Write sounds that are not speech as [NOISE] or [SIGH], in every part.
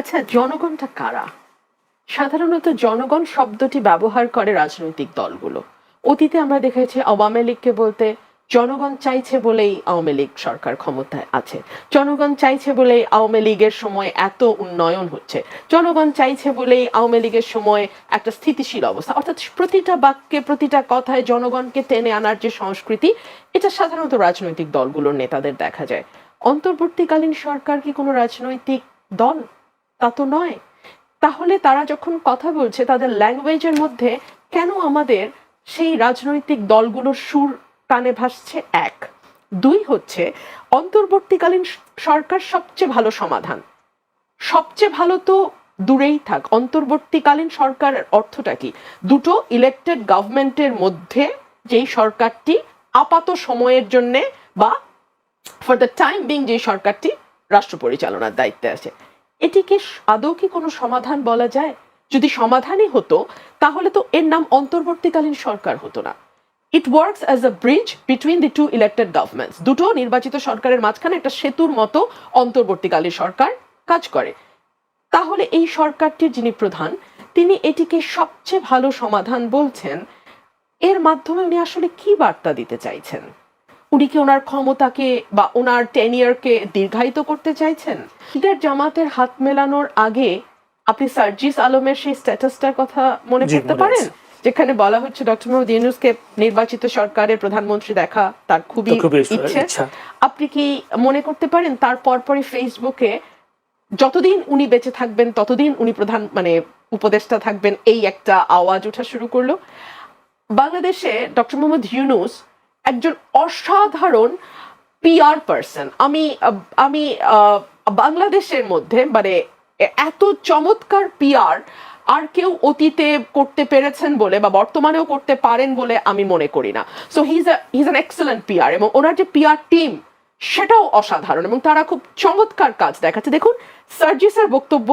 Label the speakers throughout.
Speaker 1: আচ্ছা জনগণটা কারা? সাধারণত জনগণ শব্দটি ব্যবহার করে রাজনৈতিক দলগুলো। অতীতে আমরা দেখেছি আওয়ামী লীগকে বলতে জনগণ চাইছে বলেই আওয়ামী লীগ সরকার ক্ষমতায় আছে। জনগণ চাইছে বলেই আওয়ামী লীগের সময় এত উন্নয়ন হচ্ছে। জনগণ চাইছে বলেই আওয়ামী লীগের সময় একটা স্থিতিশীল অবস্থা। অর্থাৎ প্রতিটা বাক্যে, প্রতিটা কথায় জনগণকে টেনে আনার যে সংস্কৃতি, এটা সাধারণত রাজনৈতিক দলগুলোর নেতাদের দেখা যায়। অন্তর্বর্তীকালীন সরকার কি কোনো রাজনৈতিক দল? তা তো নয়। তাহলে তারা যখন কথা বলছে, তাদের ল্যাঙ্গুয়েজের মধ্যে কেন আমাদের সেই রাজনৈতিক দলগুলোর সুর কানে ভাসছে? এক। দুই হচ্ছে, অন্তর্বর্তীকালীন সরকার সবচেয়ে ভালো সমাধান। সবচেয়ে ভালো তো দূরেই থাক। অন্তর্বর্তীকালীন সরকারের অর্থটা কি? দুটো ইলেক্টেড গভর্নমেন্টের মধ্যে যেই সরকারটি আপাত সময়ের জন্যে বা ফর দ্য টাইম বিং যেই সরকারটি রাষ্ট্র পরিচালনার দায়িত্বে আছে। এটিকে আদৌ কি কোনো সমাধান বলা যায়? যদি সমাধানই হতো, তাহলে তো এর নাম অন্তর্বর্তীকালীন সরকার হতো না। It works as a bridge between the two elected governments দুটো নির্বাচিত সরকারের মাঝখানে একটা সেতুর মতো অন্তর্বর্তীকালীন সরকার কাজ করে। তাহলে এই সরকারটির যিনি প্রধান, তিনি এটিকে সবচেয়ে ভালো সমাধান বলছেন, এর মাধ্যমে উনি আসলে কি বার্তা দিতে চাইছেন? উনি কি ওনার ক্ষমতাকে বা ওনার টেনিয়ারকে দীর্ঘায়িত করতে চাইছেন? ঈদের জামাতের হাত মেলানোর আগে আপনি সার্জিস আলমের সেই স্ট্যাটাসটার কথা মনে করতে পারেন? যেখানে বলা হচ্ছে ডক্টর মোহাম্মদ ইউনুসকে নির্বাচিত সরকারের প্রধানমন্ত্রী দেখা তার খুবই ইচ্ছে আপনি কি মনে করতে পারেন তার পরপরই ফেসবুকে যতদিন উনি বেঁচে থাকবেন ততদিন উনি প্রধান মানে উপদেষ্টা থাকবেন এই একটা আওয়াজ ওঠা শুরু করল। বাংলাদেশে ডক্টর মোহাম্মদ ইউনুস একজন অসাধারণ পিআর পার্সন আমি আমি বাংলাদেশের মধ্যে মানে এত চমৎকার পিআর আর কেউ অতীতে করতে পেরেছেন বলে বা বর্তমানেও করতে পারেন বলে আমি মনে করি না। So his his an excellent PR এবং ওনার যে পিআর টিম সেটাও অসাধারণ এবং তারা খুব চমৎকার কাজ দেখাচ্ছে। দেখুন সার্জিসের বক্তব্য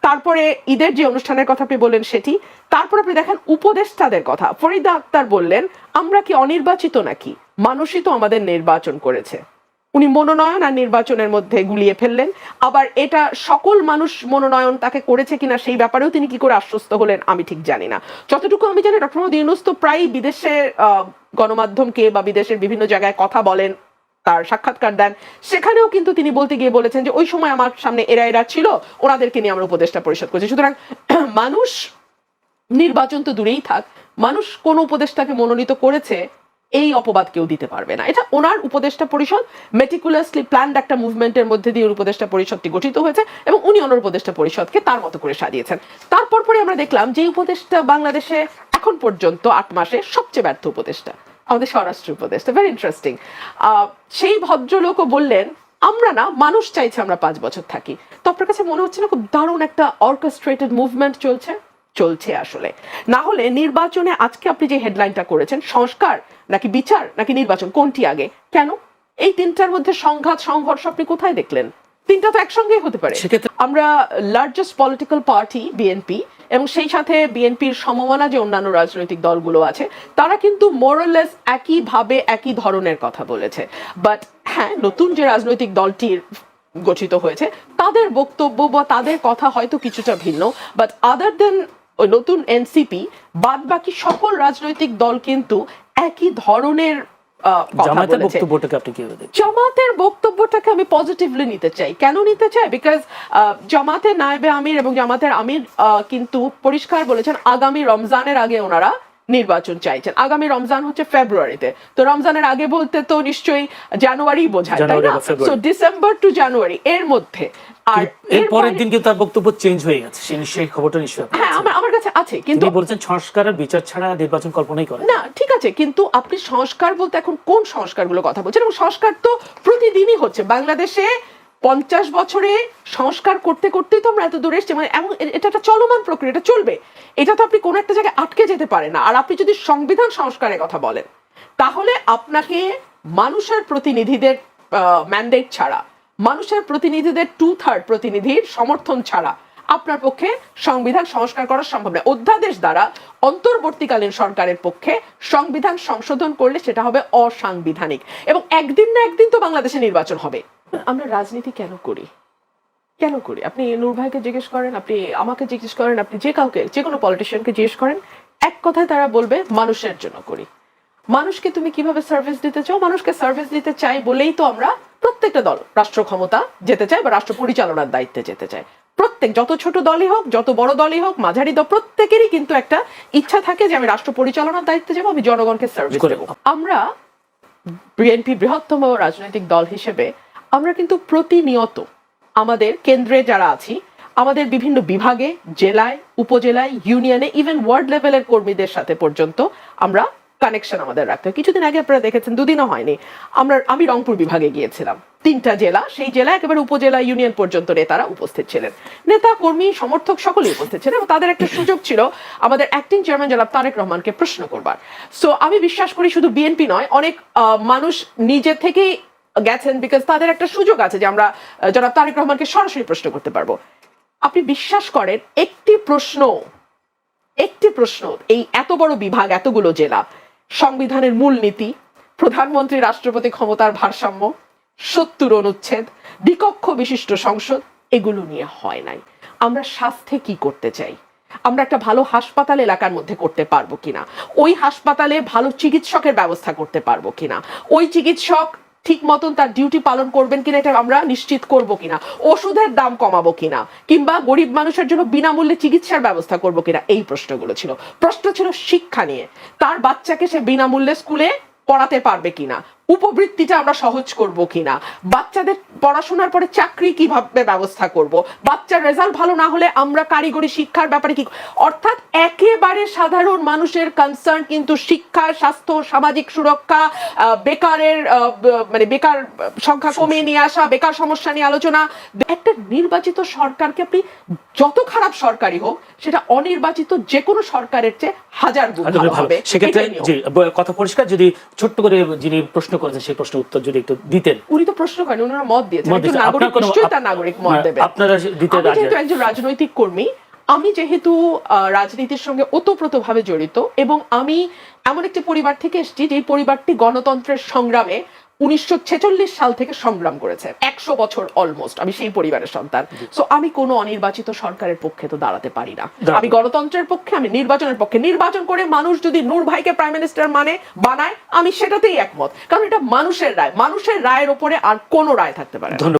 Speaker 1: তারপরে ঈদের যে অনুষ্ঠানের কথা আপনি বললেন সেটি তারপর আপনি দেখেন উপদেষ্টাদের কথা। ফরিদা আক্তার বললেন আমরা কি অনির্বাচিত নাকি? মানুষই তো আমাদের নির্বাচন করেছে। উনি মনোনয়ন আর নির্বাচনের মধ্যে গুলিয়ে ফেললেন। আবার এটা সকল মানুষ মনোনয়ন তাকে করেছে কিনা সেই ব্যাপারেও তিনি কি করে আশ্বস্ত হলেন আমি ঠিক জানি না। যতটুকু আমি জানি ডক্টর মোহাম্মদ ইউনুস তো প্রায় বিদেশের আহ, গণমাধ্যমকে বা বিদেশের বিভিন্ন জায়গায় কথা বলেন। তার সাক্ষাৎকার দেন। সেখানেও কিন্তু তিনি বলতে গিয়ে বলেছেন যে, ওই সময় আমার সামনে এরা এরা ছিল, ওনাদেরকে নিয়ে আমরা উপদেষ্টা পরিষদ করছি। সুতরাং [CLEARS THROAT] মানুষ নির্বাচন তো দূরেই থাক, মানুষ কোন উপদেষ্টাকে মনোনীত করেছে, এই অপবাদ কেউ দিতে পারবে না। এটা ওনার উপদেষ্টা পরিষদ মেটিকুলাসলি প্ল্যান্ড একটা মুভমেন্টের মধ্যে দিয়ে উপদেষ্টা পরিষদটি গঠিত হয়েছে এবং উনি ওনার উপদেষ্টা পরিষদকে তার মতো করে সাজিয়েছেন। তারপর পরে আমরা দেখলাম যে উপদেষ্টা বাংলাদেশে এখন পর্যন্ত আট মাসে সবচেয়ে ব্যর্থ উপদেষ্টা। আমাদের স্বরাষ্ট্র উপদেষ্টা ভেরি ইন্টারেস্টিং সেই ভদ্রলোকও বললেন, আমরা না, মানুষ চাইছে আমরা পাঁচ বছর থাকি। তো আপনার কাছে মনে হচ্ছে না খুব দারুণ একটা অর্কেস্ট্রেটেড মুভমেন্ট চলছে? চলছে আসলে। না হলে নির্বাচনে আজকে আপনি যে হেডলাইনটা করেছেন, সংস্কার নাকি বিচার নাকি নির্বাচন, কোনটি আগে? কেন? এই তিনটার মধ্যে সংঘাত, সংঘর্ষ আপনি কোথায় দেখলেন? তিনটা তো একসঙ্গেই হতে পারে।
Speaker 2: সেক্ষেত্রে-
Speaker 1: আমরা লার্জেস্ট পলিটিক্যাল পার্টি বিএনপি এবং সেই সাথে বিএনপির সমমানা যে অন্যান্য রাজনৈতিক দলগুলো আছে তারা কিন্তু মোরালেস একইভাবে একই ধরনের কথা বলেছে। বাট হ্যাঁ নতুন যে রাজনৈতিক দলটির গঠিত হয়েছে তাদের বক্তব্য বা তাদের কথা হয়তো কিছুটা ভিন্ন বাট আদার দেন নতুন এনসিপি বাদ বাকি সকল রাজনৈতিক দল কিন্তু একই ধরনের বলেছে।
Speaker 2: বক্তব্যটাকে আপনি কীভাবে
Speaker 1: জামাতের বক্তব্যটাকে আমি পজিটিভলি নিতে চাই। কেন নিতে চাই? বিকজ জামাতের নায়েবে আমির এবং জামাতের আমির আহ, কিন্তু পরিষ্কার বলেছেন আগামী রমজানের আগে ওনারা নির্বাচন চাইছেন। আগামী রমজান হচ্ছে ফেব্রুয়ারিতে। তো রমজানের আগে বলতে তো নিশ্চয়ই জানুয়ারি বোঝায় তাই না? সো ডিসেম্বর টু জানুয়ারি এর মধ্যে। আর
Speaker 2: এর পরের দিন কিন্তু তার বক্তব্য চেঞ্জ হয়ে গেছে সেই সেই খবরটা নিশ্চয়ই
Speaker 1: হ্যাঁ আমার আমার কাছে আছে কিন্তু
Speaker 2: বলেছেন সংস্কার আর বিচার ছাড়া নির্বাচন কল্পনাই করে
Speaker 1: না ঠিক আছে কিন্তু আপনি সংস্কার বলতে এখন কোন সংস্কারগুলো কথা বলছেন? এবং সংস্কার তো প্রতিদিনই হচ্ছে। বাংলাদেশে পঞ্চাশ বছরে সংস্কার করতে করতেই তো আমরা এত দূরে এসছি। মানে এমন এটা একটা চলমান প্রক্রিয়া, এটা চলবে। এটা তো আপনি কোনো একটা জায়গায় আটকে যেতে পারে না। আর আপনি যদি সংবিধান সংস্কারের কথা বলেন, তাহলে আপনাকে মানুষের প্রতিনিধিদের ম্যান্ডেট ছাড়া, মানুষের প্রতিনিধিদের টু থার্ড প্রতিনিধির সমর্থন ছাড়া আপনার পক্ষে সংবিধান সংস্কার করা সম্ভব নয় অধ্যাদেশ দ্বারা অন্তর্বর্তীকালীন সরকারের পক্ষে সংবিধান সংশোধন করলে সেটা হবে অসাংবিধানিক। এবং একদিন না একদিন তো বাংলাদেশে নির্বাচন হবে। আমরা রাজনীতি কেন করি? কেন করি? আপনি নূর ভাইকে জিজ্ঞেস করেন আপনি আমাকে জিজ্ঞেস করেন আপনি যে কাউকে যে কোনো পলিটিশিয়ানকে জিজ্ঞেস করেন এক কথায় তারা বলবে মানুষের জন্য করি। মানুষকে তুমি কীভাবে সার্ভিস দিতে চাও? মানুষকে সার্ভিস দিতে চাই বলেই তো আমরা প্রত্যেকটা দল রাষ্ট্র ক্ষমতা যেতে চাই বা রাষ্ট্র পরিচালনার দায়িত্বে যেতে চাই প্রত্যেক যত ছোট দলই হোক যত বড় দলই হোক মাঝারি দল প্রত্যেকেরই কিন্তু একটা ইচ্ছা থাকে যে আমি রাষ্ট্র পরিচালনার দায়িত্বে যাব আমি জনগণকে সার্ভিস
Speaker 2: করে।
Speaker 1: দেবো। আমরা বিএনপি বৃহত্তম রাজনৈতিক দল হিসেবে আমরা কিন্তু প্রতিনিয়ত আমাদের কেন্দ্রে যারা আছি, আমাদের বিভিন্ন বিভাগে, জেলায়, উপজেলায় ইউনিয়নে ইভেন ওয়ার্ড লেভেলের কর্মীদের সাথে পর্যন্ত আমরা কানেকশন আমাদের রাখতে কিছুদিন আগে আপনারা দেখেছেন, দুদিনও হয়নি, আমরা, আমি রংপুর বিভাগে গিয়েছিলাম। তিনটা জেলা, সেই জেলা একেবারে উপজেলা ইউনিয়ন পর্যন্ত নেতারা উপস্থিত ছিলেন। নেতা, কর্মী, সমর্থক সকলেই উপস্থিত ছিলেন এবং তাদের একটা সুযোগ ছিল, আমাদের অ্যাক্টিং চেয়ারম্যান জনাব তারেক রহমানকে প্রশ্ন করবার। সো আমি বিশ্বাস করি শুধু বিএনপি নয়, অনেক মানুষ নিজে থেকেই গেছেন বিকজ তাদের একটা সুযোগ আছে যে আমরা জনাব তারেক রহমানকে সরাসরি প্রশ্ন করতে পারব। আপনি বিশ্বাস করেন, একটি প্রশ্ন একটি প্রশ্ন, এই এত বড় বিভাগ, এতগুলো জেলা, সংবিধানের মূলনীতি প্রধানমন্ত্রী, রাষ্ট্রপতি ক্ষমতার ভারসাম্য, সত্তর অনুচ্ছেদ, দ্বিকক্ষ বিশিষ্ট সংসদ, এগুলো নিয়ে হয় নাই। আমরা স্বাস্থ্যে কি করতে চাই? আমরা একটা ভালো হাসপাতাল এলাকার মধ্যে করতে পারব কিনা? ওই হাসপাতালে ভালো চিকিৎসকের ব্যবস্থা করতে পারব কিনা? ওই চিকিৎসক ঠিক মতন তার ডিউটি পালন করবেন কিনা এটা আমরা নিশ্চিত করব কিনা? ওষুধের দাম কমাবো কিনা? কিংবা গরিব মানুষের জন্য বিনামূল্যে চিকিৎসার ব্যবস্থা করব কিনা? এই প্রশ্নগুলো ছিল। প্রশ্ন ছিল শিক্ষা নিয়ে। তার বাচ্চাকে সে বিনামূল্যে স্কুলে পড়াতে পারবে কিনা? উপবৃত্তিটা আমরা সহজ করব কিনা? বাচ্চাদের পড়াশোনার পরে চাকরি কীভাবে ব্যবস্থা করব? বাচ্চার রেজাল্ট ভালো না হলে আমরা কারিগরি শিক্ষার ব্যাপারে কি অর্থাৎ একেবারে সাধারণ মানুষের কনসার্ন কিন্তু শিক্ষা স্বাস্থ্য সামাজিক সুরক্ষা বেকারের মানে বেকার সংখ্যা কমিয়ে নিয়ে আসা বেকার সমস্যা নিয়ে আলোচনা। একটা নির্বাচিত সরকারকে আপনি যত খারাপ সরকারই হোক সেটা অনির্বাচিত যে কোনো সরকারের চেয়ে হাজার গুণ ভালো। হবে।
Speaker 2: সেক্ষেত্রে কথা পরিষ্কার। যদি ছোট্ট করে যিনি প্রশ্ন করেছেন সেই প্রশ্নের উত্তর যদি একটু দিতেন।
Speaker 1: উনি তো প্রশ্ন করেন ওনারা মত দিয়েছেন। একজন নাগরিক নিশ্চয়ই তার নাগরিক মত দেবে
Speaker 2: আপনারা দিতে রাজি
Speaker 1: একজন রাজনৈতিক কর্মী আমি যেহেতু আহ, রাজনীতির সঙ্গে ওতপ্রোতভাবে জড়িত এবং আমি এমন একটি পরিবার থেকে এসেছি যে পরিবারটি গণতন্ত্রের সংগ্রামে উনিশশো সাল থেকে সংগ্রাম করেছে। একশো বছর অলমোস্ট আমি সেই পরিবারের সন্তান। সো আমি কোনো অনির্বাচিত সরকারের পক্ষে তো দাঁড়াতে পারি না। আমি গণতন্ত্রের পক্ষে আমি নির্বাচনের পক্ষে। নির্বাচন করে মানুষ যদি নূর ভাইকে প্রাইম মিনিস্টার মানে বানায় আমি সেটাতেই একমত। কারণ এটা মানুষের রায়। মানুষের রায়ের ওপরে আর কোনো রায় থাকতে পারে